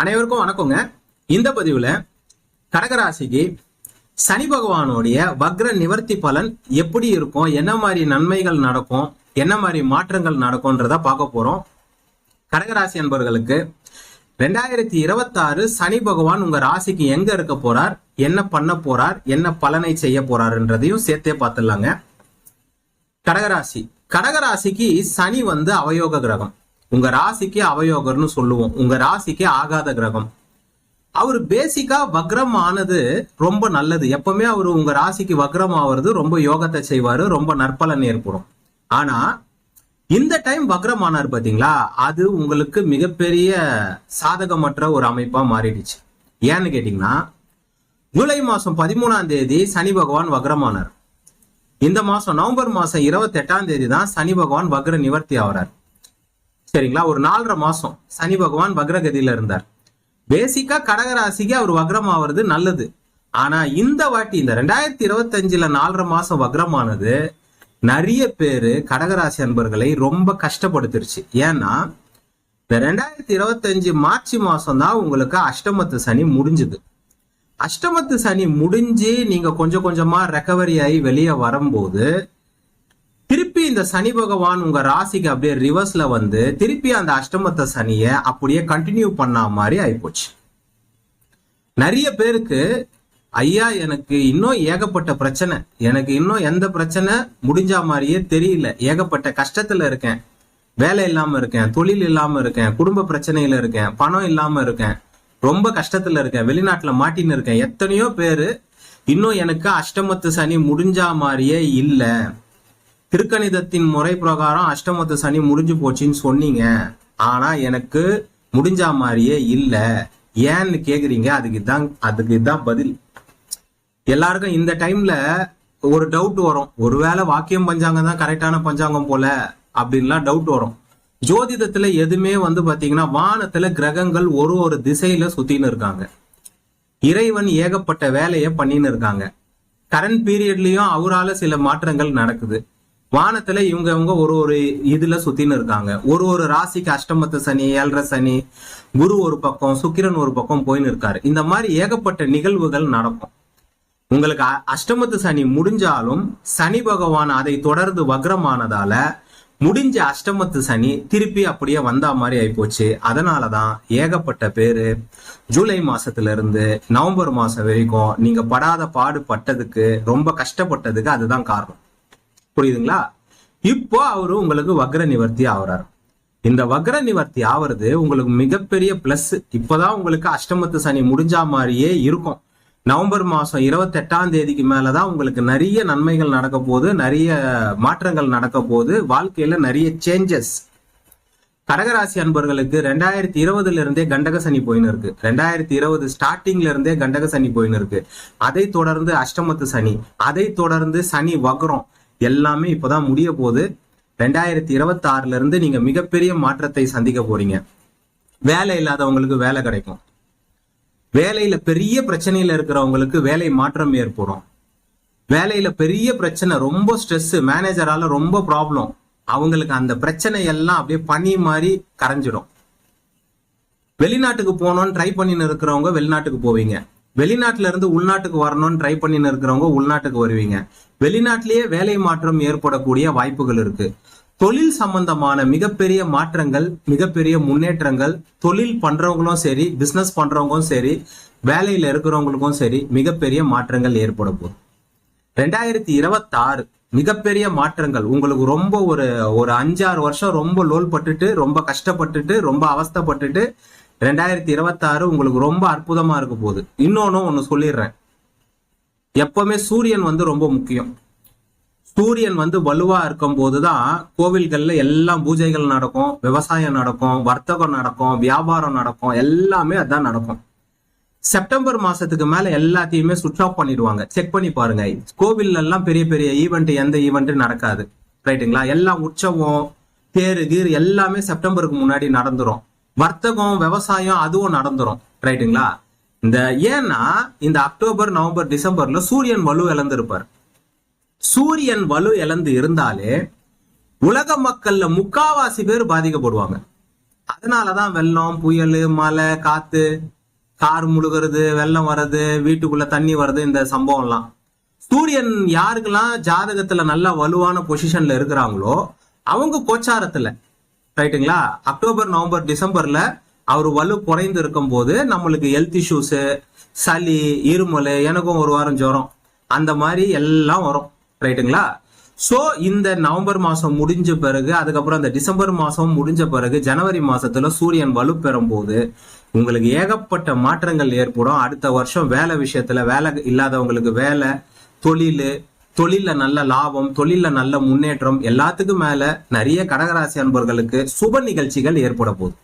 அனைவருக்கும் வணக்கங்க. இந்த பதிவுல கடகராசிக்கு சனி பகவானுடைய வக்ர நிவர்த்தி பலன் எப்படி இருக்கும்? என்ன மாதிரி நன்மைகள் நடக்கும்? என்ன மாதிரி மாற்றங்கள் நடக்கும்ன்றத பார்க்க போறோம். கடகராசி அன்பர்களுக்கு ரெண்டாயிரத்தி இருபத்தாறு சனி பகவான் உங்க ராசிக்கு எங்க இருக்க போறார்? என்ன பண்ண போறார்? என்ன பலனை செய்ய போறாருன்றதையும் சேர்த்தே பார்த்துடலாங்க. கடகராசி. கடகராசிக்கு சனி வந்து அவயோக கிரகம். உங்க ராசிக்கு அவயோகர்னு சொல்லுவோம். உங்க ராசிக்கு ஆகாத கிரகம். அவர் பேசிக்கா வக்ரம் ஆனது ரொம்ப நல்லது. எப்பவுமே அவர் உங்க ராசிக்கு வக்ரம் ஆவறது ரொம்ப யோகத்தை செய்வாரு ரொம்ப நற்பலன் ஏற்படும். ஆனா இந்த டைம் வக்ரம் ஆனார் பாத்தீங்களா? அது உங்களுக்கு மிகப்பெரிய சாதகமற்ற ஒரு அமைப்பா மாறிடுச்சு. ஏன்னு கேட்டீங்கன்னா ஜூலை மாசம் பதிமூணாம் தேதி சனி பகவான் வக்ரமானார். இந்த மாசம் நவம்பர் மாசம் இருபத்தி எட்டாம் தேதி தான் சனி பகவான் வக்ர நிவர்த்தி ஆகிறார் சரிங்களா? ஒரு நாலரை மாசம் சனி பகவான் வக்ரகதியில இருந்தார். பேசிக்கா கடகராசிக்கு அவர் வக்ரம் ஆவறது நல்லது. ஆனா இந்த வாட்டி இந்த ரெண்டாயிரத்தி இருபத்தி அஞ்சுல நாலரை மாசம் வக்ரமானது நிறைய பேரு கடகராசி அன்பர்களை ரொம்ப கஷ்டப்படுத்திருச்சு. ஏன்னா இந்த ரெண்டாயிரத்தி இருபத்தி அஞ்சு மார்ச் மாசம் தான் உங்களுக்கு அஷ்டமத்து சனி முடிஞ்சுது. அஷ்டமத்து சனி முடிஞ்சு நீங்க கொஞ்சம் கொஞ்சமா ரெக்கவரி ஆகி வெளியே வரும்போது திருப்பி இந்த சனி பகவான் உங்க ராசிக்கு அப்படியே ரிவர்ஸ்ல வந்து திருப்பி அந்த அஷ்டமத்த சனியை அப்படியே கண்டினியூ பண்ண மாதிரி ஆயிப்போச்சு. நிறைய பேருக்கு ஐயா எனக்கு இன்னும் ஏகப்பட்ட பிரச்சனை. எனக்கு இன்னும் எந்த பிரச்சனை முடிஞ்ச மாதிரியே தெரியல. ஏகப்பட்ட கஷ்டத்துல இருக்கேன். வேலை இல்லாம இருக்கேன் தொழில் இல்லாம இருக்கேன் குடும்ப பிரச்சனையில இருக்கேன் பணம் இல்லாம இருக்கேன் ரொம்ப கஷ்டத்துல இருக்கேன் வெளிநாட்டுல மாட்டின்னு இருக்கேன். எத்தனையோ பேரு இன்னும் எனக்கு அஷ்டமத்து சனி முடிஞ்சா மாதிரியே இல்லை. திருக்கணிதத்தின் முறை பிரகாரம் அஷ்டமத்து சனி முடிஞ்சு போச்சுன்னு சொன்னீங்க. ஆனா எனக்கு முடிஞ்ச மாதிரியே இல்ல. ஏன்னு கேக்குறீங்க. அதுக்கு தான் அதுக்கு தான் பதில். எல்லாருக்கும் இந்த டைம்ல ஒரு டவுட் வரும். ஒருவேளை வாக்கியம் பஞ்சாங்கம் தான் கரெக்டான பஞ்சாங்கம் போல அப்படின்லாம் டவுட் வரும். ஜோதிடத்துல எதுவுமே வந்து பாத்தீங்கன்னா வானத்துல கிரகங்கள் ஒரு ஒரு திசையில சுத்தின்னு இருக்காங்க. இறைவன் ஏகப்பட்ட வேலையை பண்ணின்னு இருக்காங்க. கரண்ட் பீரியட்லயும் அவரால சில மாற்றங்கள் நடக்குது. வானத்துல இவங்க இவங்க ஒரு ஒரு இதுல சுத்தின்னு இருக்காங்க. ஒரு ஒரு ராசிக்கு அஷ்டமத்து சனி ஏழரை சனி குரு ஒரு பக்கம் சுக்கிரன் ஒரு பக்கம் போயின்னு இருக்காரு. இந்த மாதிரி ஏகப்பட்ட நிகழ்வுகள் நடக்கும். உங்களுக்கு அ- அஷ்டமத்து சனி முடிஞ்சாலும் சனி பகவான் அதை தொடர்ந்து வக்ரமானதால முடிஞ்ச அஷ்டமத்து சனி திருப்பி அப்படியே வந்தா மாதிரி ஆயிப்போச்சு. அதனாலதான் ஏகப்பட்ட பேரு ஜூலை மாசத்துல இருந்து நவம்பர் மாசம் வரைக்கும் நீங்க படாத பாடு பட்டதுக்கு ரொம்ப கஷ்டப்பட்டதுக்கு அதுதான் காரணம். புரியுதுங்களா? இப்போ அவரு உங்களுக்கு வக்ர நிவர்த்தி ஆகுறாரு. இந்த வக்ர நிவர்த்தி ஆவறது உங்களுக்கு மிகப்பெரிய பிளஸ் இப்பதான் உங்களுக்கு அஷ்டமத்து சனி முடிஞ்சா மாதிரியே இருக்கும். நவம்பர் மாசம் இருபத்தெட்டாம் தேதிக்கு மேலதான் உங்களுக்கு நிறைய நன்மைகள் நடக்க போகுது நிறைய மாற்றங்கள் நடக்க போகுது வாழ்க்கையில நிறைய சேஞ்சஸ் கடகராசி அன்பர்களுக்கு ரெண்டாயிரத்தி இருபதுல இருந்தே கண்டக சனி போயின்னு இருக்கு. ரெண்டாயிரத்தி இருபது ஸ்டார்டிங்ல இருந்தே கண்டக சனி போயின்னு இருக்கு. அதை தொடர்ந்து அஷ்டமத்து சனி அதை தொடர்ந்து சனி வக்ரம். எல்லாமே இப்போதான் முடிய போகுது. ரெண்டாயிரத்தி இருபத்தி ஆறுல இருந்து நீங்க மிகப்பெரிய மாற்றத்தை சந்திக்க போறீங்க. வேலை இல்லாதவங்களுக்கு வேலை கிடைக்கும். வேலையில பெரிய பிரச்சனையில இருக்கிறவங்களுக்கு வேலை மாற்றம் ஏற்படும். வேலையில பெரிய பிரச்சனை ரொம்ப ஸ்ட்ரெஸ் மேனேஜரால ரொம்ப ப்ராப்ளம் அவங்களுக்கு அந்த பிரச்சனை எல்லாம் அப்படியே பனி மாதிரி கரைஞ்சிடும். வெளிநாட்டுக்கு போகணும்னு ட்ரை பண்ணின்னு இருக்கிறவங்க வெளிநாட்டுக்கு போவீங்க. வெளிநாட்டுல இருந்து உள்நாட்டுக்கு வரணும்னு ட்ரை பண்ணின்னு இருக்கிறவங்க உள்நாட்டுக்கு வருவீங்க. வெளிநாட்டிலேயே வேலை மாற்றம் ஏற்படக்கூடிய வாய்ப்புகள் இருக்கு. தொழில் சம்பந்தமான மிகப்பெரிய மாற்றங்கள் மிகப்பெரிய முன்னேற்றங்கள் தொழில் பண்றவங்களும் சரி பிசினஸ் பண்றவங்களும் சரி வேலையில இருக்கிறவங்களுக்கும் சரி மிகப்பெரிய மாற்றங்கள் ஏற்பட போகுது. ரெண்டாயிரத்தி இருபத்தாறு மிகப்பெரிய மாற்றங்கள். உங்களுக்கு ரொம்ப ஒரு ஒரு அஞ்சாறு வருஷம் ரொம்ப லோல் பட்டுட்டு ரொம்ப கஷ்டப்பட்டுட்டு ரொம்ப அவஸ்தைப்பட்டுட்டு ரெண்டாயிரத்தி இருபத்தாறு உங்களுக்கு ரொம்ப அற்புதமா இருக்க போகுது. இன்னொன்னு ஒன்னு சொல்லிடுறேன். எப்பவுமே சூரியன் வந்து ரொம்ப முக்கியம். சூரியன் வந்து வலுவா இருக்கும் போதுதான் கோவில்கள்ல எல்லாம் பூஜைகள் நடக்கும் விவசாயம் நடக்கும் வர்த்தகம் நடக்கும் வியாபாரம் நடக்கும் எல்லாமே அதான் நடக்கும். செப்டம்பர் மாசத்துக்கு மேல எல்லாத்தையுமே சுவிட்ச் ஆஃப் பண்ணிடுவாங்க. செக் பண்ணி பாருங்க. கோவில்ல எல்லாம் பெரிய பெரிய ஈவெண்ட் எந்த ஈவெண்ட் நடக்காது. ரைட்டுங்களா எல்லாம் உற்சவம் தேரு கீர் எல்லாமே செப்டம்பருக்கு முன்னாடி நடந்துரும். வர்த்தகம் விவசாயம் அதுவும் நடந்துரும். ரைட்டுங்களா இந்த ஏன்னா இந்த அக்டோபர் நவம்பர் டிசம்பர்ல சூரியன் வலு இழந்திருப்பார். சூரியன் வலு இழந்து இருந்தாலே உலக மக்கள்ல முக்காவாசி பேர் பாதிக்கப்படுவாங்க. அதனாலதான் வெள்ளம் புயல் மழை காத்து கார் முழுகிறது வெள்ளம் வர்றது வீட்டுக்குள்ள தண்ணி வர்றது இந்த சம்பவம்லாம். சூரியன் யாருக்கெல்லாம் ஜாதகத்துல நல்லா வலுவான பொசிஷன்ல இருக்கிறாங்களோ அவங்க கோச்சாரத்துல. ரைட்டுங்களா அக்டோபர் நவம்பர் டிசம்பர்ல அவர் வலு குறைந்து இருக்கும் போது நம்மளுக்கு ஹெல்த் இஷ்யூஸ் சளி இருமல் எனக்கும் ஒரு வாரம் ஜுரம் அந்த மாதிரி எல்லாம் வரும். ரைட்டுங்களா ஸோ இந்த நவம்பர் மாதம் முடிஞ்ச பிறகு அதுக்கப்புறம் அந்த டிசம்பர் மாதம் முடிஞ்ச பிறகு ஜனவரி மாதத்தில் சூரியன் வலு பெறும் போது உங்களுக்கு ஏகப்பட்ட மாற்றங்கள் ஏற்படும். அடுத்த வருஷம் வேலை விஷயத்தில் வேலை இல்லாதவங்களுக்கு வேலை தொழில் தொழில்ல நல்ல லாபம் தொழில்ல நல்ல முன்னேற்றம் எல்லாத்துக்கும் மேல நிறைய கடகராசி அன்பர்களுக்கு சுப நிகழ்ச்சிகள் ஏற்பட போகுது.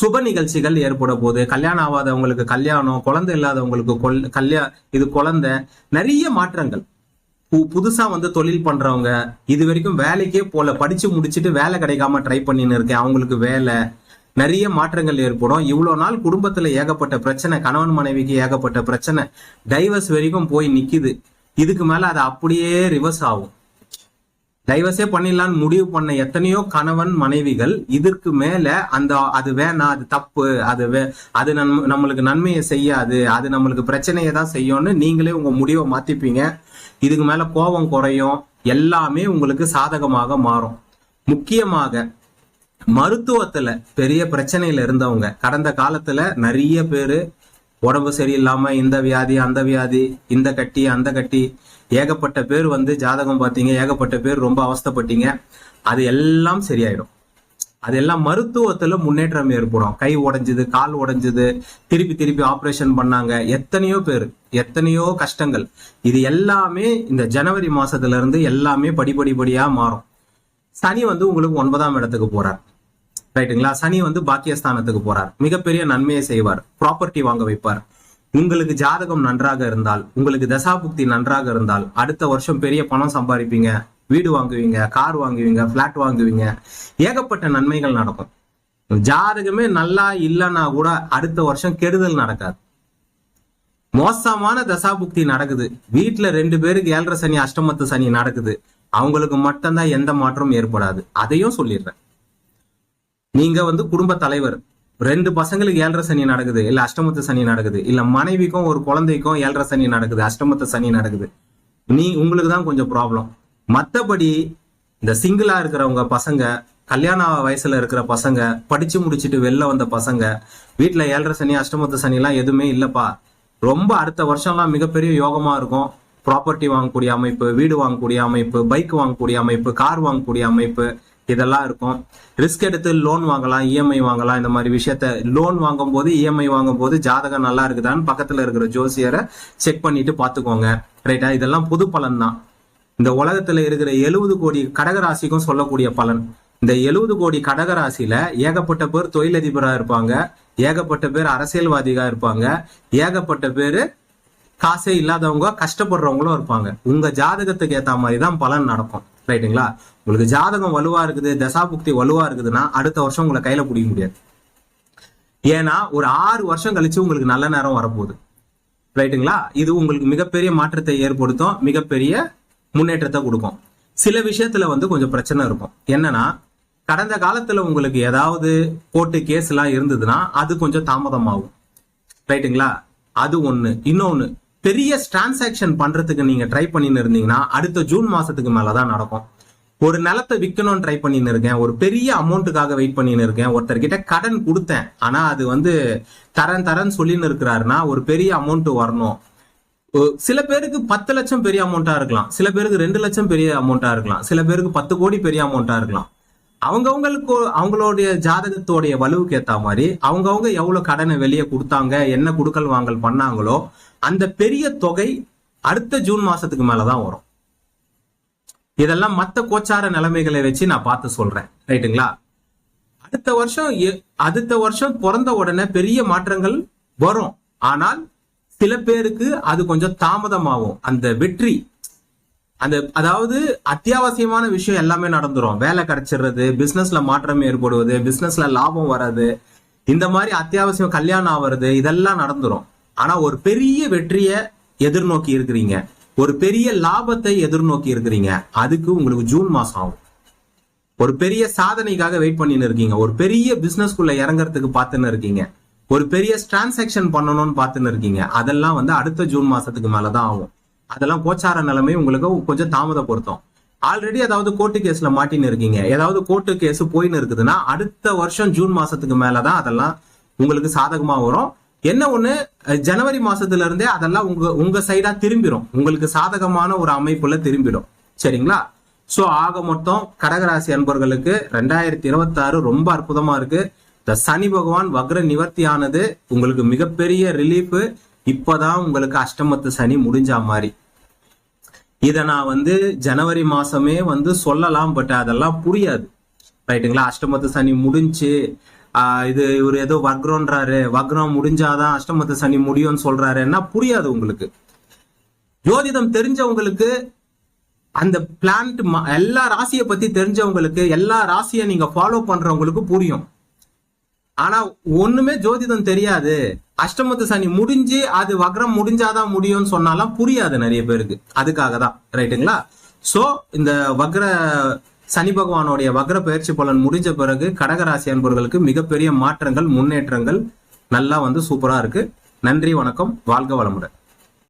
சுப நிகழ்ச்சிகள் ஏற்பட போகுது. கல்யாணம் ஆகாதவங்களுக்கு கல்யாணம் குழந்தை இல்லாதவங்களுக்கு கொல் கல்யா இது குழந்தை நிறைய மாற்றங்கள். பு- புதுசா வந்து தொழில் பண்றவங்க இது வரைக்கும் வேலைக்கே போல படிச்சு முடிச்சுட்டு வேலை கிடைக்காம ட்ரை பண்ணின்னு இருக்கேன். அவங்களுக்கு வேலை நிறைய மாற்றங்கள் ஏற்படும். இவ்வளவு நாள் குடும்பத்துல ஏகப்பட்ட பிரச்சனை கணவன் மனைவிக்கு ஏகப்பட்ட பிரச்சனை. டைவர்ஸ் வரைக்கும் போய் நிக்குது. இதுக்கு மேல அது அப்படியே ரிவர்ஸ் ஆகும். டைவர்ஸே பண்ணிடலாம்னு முடிவு பண்ண எத்தனையோ கணவன் மனைவிகள் இதற்கு மேல அந்த அது வேணாம் அது தப்பு அது வே அது நன்ம- நம்மளுக்கு நன்மையை செய்யாது அது நம்மளுக்கு பிரச்சனையை தான் செய்யும்னு நீங்களே உங்க முடிவை மாத்திப்பீங்க. இதுக்கு மேல கோபம் குறையும் எல்லாமே உங்களுக்கு சாதகமாக மாறும். முக்கியமாக மருத்துவத்துல பெரிய பிரச்சனையில இருந்தவங்க கடந்த காலத்துல நிறைய பேரு உடம்பு சரியில்லாம இந்த வியாதி அந்த வியாதி இந்த கட்டி அந்த கட்டி. ஏகப்பட்ட பேர் வந்து ஜாதகம் பார்த்தீங்க ஏகப்பட்ட பேர் ரொம்ப அவஸ்தப்பட்டீங்க. அது எல்லாம் சரியாயிடும். அதெல்லாம் மருத்துவத்துல முன்னேற்றம் ஏற்படும். கை உடைஞ்சது கால் உடைஞ்சது திருப்பி திருப்பி ஆப்ரேஷன் பண்ணாங்க. எத்தனையோ பேர் எத்தனையோ கஷ்டங்கள். இது எல்லாமே இந்த ஜனவரி மாசத்துல இருந்து எல்லாமே படிப்படிப்படியா மாறும். சனி வந்து உங்களுக்கு ஒன்பதாம் இடத்துக்கு போறார். ரைட்டுங்களா? சனி வந்து பாக்கியஸ்தானத்துக்கு போறார். மிகப்பெரிய நன்மையை செய்வார். ப்ராப்பர்ட்டி வாங்க வைப்பார். உங்களுக்கு ஜாதகம் நன்றாக இருந்தால் உங்களுக்கு தசாபுக்தி நன்றாக இருந்தால் அடுத்த வருஷம் பெரிய பணம் சம்பாதிப்பீங்க. வீடு வாங்குவீங்க கார் வாங்குவீங்க பிளாட் வாங்குவீங்க. ஏகப்பட்ட நன்மைகள் நடக்கும். ஜாதகமே நல்லா இல்லைன்னா கூட அடுத்த வருஷம் கெடுதல் நடக்காது. மோசமான தசாபுக்தி நடக்குது. வீட்டுல ரெண்டு பேருக்கு ஏழரை சனி அஷ்டமத்து சனி நடக்குது. அவங்களுக்கு மட்டும்தான் எந்த மாற்றமும் ஏற்படாது. அதையும் சொல்லிடுறேன். நீங்க வந்து குடும்ப தலைவர். ரெண்டு பசங்களுக்கு ஏழரை சனி நடக்குது. இல்ல அஷ்டமத்து சனி நடக்குது. இல்ல மனைவிக்கும் ஒரு குழந்தைக்கும் ஏழரை சனி நடக்குது. அஷ்டமத்து சனி நடக்குது. நீ உங்களுக்கு தான் கொஞ்சம் ப்ராப்ளம் மற்றபடி இந்த சிங்கிளா இருக்கிறவங்க பசங்க கல்யாண வயசுல இருக்கிற பசங்க படிச்சு முடிச்சிட்டு வெளில வந்த பசங்க வீட்டுல ஏழரை சனி அஷ்டமத்து சனி எல்லாம் எதுவுமே இல்லப்பா. ரொம்ப அடுத்த வருஷம்லாம் மிகப்பெரிய யோகமா இருக்கும். ப்ராப்பர்ட்டி வாங்கக்கூடிய அமைப்பு வீடு வாங்கக்கூடிய அமைப்பு பைக் வாங்கக்கூடிய அமைப்பு கார் வாங்கக்கூடிய அமைப்பு. இதெல்லாம் இருக்கும். ரிஸ்க் எடுத்து லோன் வாங்கலாம் இஎம்ஐ வாங்கலாம் இந்த மாதிரி விஷயத்த லோன் வாங்கும் போது இஎம்ஐ வாங்கும் போது ஜாதகம் நல்லா இருக்குதான்னு பக்கத்துல இருக்கிற ஜோசியரை செக் பண்ணிட்டு பாத்துக்கோங்க ரைட்டா இதெல்லாம் புது பலன் தான் இந்த உலகத்துல இருக்கிற எழுபது கோடி கடகராசிக்கும் சொல்லக்கூடிய பலன். இந்த எழுபது கோடி கடகராசியில ஏகப்பட்ட பேர் தொழிலதிபரா இருப்பாங்க ஏகப்பட்ட பேர் அரசியல்வாதிகா இருப்பாங்க ஏகப்பட்ட பேர் காசே இல்லாதவங்க கஷ்டப்படுறவங்களும் இருப்பாங்க. உங்க ஜாதகத்துக்கு ஏத்த மாதிரி தான் பலன் நடக்கும். ரைட்டுங்களா உங்களுக்கு ஜாதகம் வலுவா இருக்குது தசாபுக்தி வலுவா இருக்குதுன்னா அடுத்த வருஷம் உங்களை கையில பிடிக்க முடியாது. ஏன்னா ஒரு ஆறு வருஷம் கழிச்சு உங்களுக்கு நல்ல நேரம் வரப்போகுது. ரைட்டுங்களா? இது உங்களுக்கு மிகப்பெரிய மாற்றத்தை ஏற்படுத்தும் மிகப்பெரிய முன்னேற்றத்தை கொடுக்கும். சில விஷயத்துல வந்து கொஞ்சம் பிரச்சனை இருக்கும். என்னன்னா கடந்த காலத்துல உங்களுக்கு ஏதாவது கோர்ட்டு கேஸ் எல்லாம் இருந்ததுன்னா அது கொஞ்சம் தாமதமாகும். ரைட்டுங்களா? அது ஒண்ணு. இன்னொன்னு பெரிய டிரான்சாக்ஷன் பண்றதுக்கு நீங்க ட்ரை பண்ணின்னு இருந்தீங்கன்னா அடுத்த ஜூன் மாசத்துக்கு மேலதான் நடக்கும். ஒரு நிலத்தை விற்கணும்னு ட்ரை பண்ணின்னு இருக்கேன். ஒரு பெரிய அமௌண்ட்டுக்காக வெயிட் பண்ணின்னு இருக்கேன். ஒருத்தர்கிட்ட கடன் கொடுத்தேன். ஆனா அது வந்து தரன் தரன் சொல்லின்னு இருக்கிறாருன்னா ஒரு பெரிய அமௌண்ட் வரணும். சில பேருக்கு பத்து லட்சம் பெரிய அமௌண்ட்டா இருக்கலாம். சில பேருக்கு ரெண்டு லட்சம் பெரிய அமௌண்ட்டா இருக்கலாம். சில பேருக்கு பத்து கோடி பெரிய அமௌண்ட்டா இருக்கலாம். அவங்கவுங்களுக்கு அவங்களுடைய ஜாதகத்தோடைய வலுவுக்கு ஏத்த மாதிரி அவங்கவுங்க எவ்வளவு கடனை வெளியே கொடுத்தாங்க என்ன குடுக்கல் வாங்கல் பண்ணாங்களோ அந்த பெரிய தொகை அடுத்த ஜூன் மாசத்துக்கு மேலதான் வரும். இதெல்லாம் மத்த கோச்சார நிலைமைகளை வச்சு நான் பார்த்து சொல்றேன். ரைட்டுங்களா? அடுத்த வருஷம் எ- அடுத்த வருஷம் பிறந்த உடனே பெரிய மாற்றங்கள் வரும். ஆனால் சில பேருக்கு அது கொஞ்சம் தாமதமாகும். அந்த வெற்றி அந்த அதாவது அத்தியாவசியமான விஷயம் எல்லாமே நடந்துரும். வேலை கிடைச்சிடுறது பிசினஸ்ல மாற்றம் ஏற்படுவது பிசினஸ்ல லாபம் வராது இந்த மாதிரி அத்தியாவசியம் கல்யாணம் ஆவறது இதெல்லாம் நடந்துரும். ஆனா ஒரு பெரிய வெற்றியை எதிர்நோக்கி இருக்கிறீங்க. ஒரு பெரிய லாபத்தை எதிர்நோக்கி இருக்கிறீங்க. அதுக்கு உங்களுக்கு ஜூன் மாசம் ஆகும். ஒரு பெரிய சாதனைக்காக வெயிட் பண்ணின்னு இருக்கீங்க. ஒரு பெரிய பிசினஸ்க்குள்ள இறங்குறதுக்கு பார்த்துன்னு இருக்கீங்க. ஒரு பெரிய டிரான்சாக்ஷன் பண்ணணும்னு பார்த்துன்னு இருக்கீங்க. அதெல்லாம் வந்து அடுத்த ஜூன் மாசத்துக்கு மேலதான் ஆகும். அதெல்லாம் கோச்சார நிலைமை உங்களுக்கு கொஞ்சம் தாமதப்படுத்தும். ஆல்ரெடி ஏதாவது கோர்ட்டு கேஸ்ல மாட்டின்னு இருக்கீங்க. ஏதாவது கோர்ட்டு கேஸ் போயின்னு இருக்குதுன்னா அடுத்த வருஷம் ஜூன் மாசத்துக்கு மேலதான் அதெல்லாம் உங்களுக்கு சாதகமா வரும். என்ன ஒண்ணு? ஜனவரி மாசத்துல இருந்தே அதெல்லாம் உங்க உங்க சைடா திரும்பிடும் உங்களுக்கு சாதகமான ஒரு அமைப்புல திரும்பிடும். சரிங்களா? சோ ஆக மொத்தம் கடகராசி அன்பர்களுக்கு ரெண்டாயிரத்தி இருபத்தி ஆறு ரொம்ப அற்புதமா இருக்கு. இந்த சனி பகவான் வக்ர நிவர்த்தி ஆனது உங்களுக்கு மிகப்பெரிய ரிலீஃப் இப்போதான் உங்களுக்கு அஷ்டமத்து சனி முடிஞ்சா மாதிரி. இதை நான் வந்து ஜனவரி மாசமே வந்து சொல்லலாம் பட் அதெல்லாம் புரியாது. ரைட்டுங்களா? அஷ்டமத்து சனி முடிஞ்சு இது இவர் ஏதோ வக்ரோன்றாரு. வக்ரம் முடிஞ்சாதான் அஷ்டமத்து சனி முடியும்னு சொல்றாருன்னா புரியாது உங்களுக்கு. ஜோதிடம் தெரிஞ்சவங்களுக்கு அந்த பிளான்ட் எல்லா ராசியை பத்தி தெரிஞ்சவங்களுக்கு எல்லா ராசியை நீங்க ஃபாலோ பண்றவங்களுக்கு புரியும். ஆனா ஒண்ணுமே ஜோதிடம் தெரியாது. அஷ்டமத்து சனி முடிஞ்சு அது வக்ரம் முடிஞ்சாதான் முடியும்னு சொன்னாலாம் புரியாது நிறைய பேருக்கு. அதுக்காக தான் ரைட்டுங்களா? சோ இந்த வக்ர சனி பகவானுடைய வக்ர பயிற்சி பலன் முடிஞ்ச பிறகு கடகராசி அன்பர்களுக்கு மிகப்பெரிய மாற்றங்கள் முன்னேற்றங்கள் நல்லா வந்து சூப்பரா இருக்கு. நன்றி வணக்கம். வாழ்க வளமுடன்.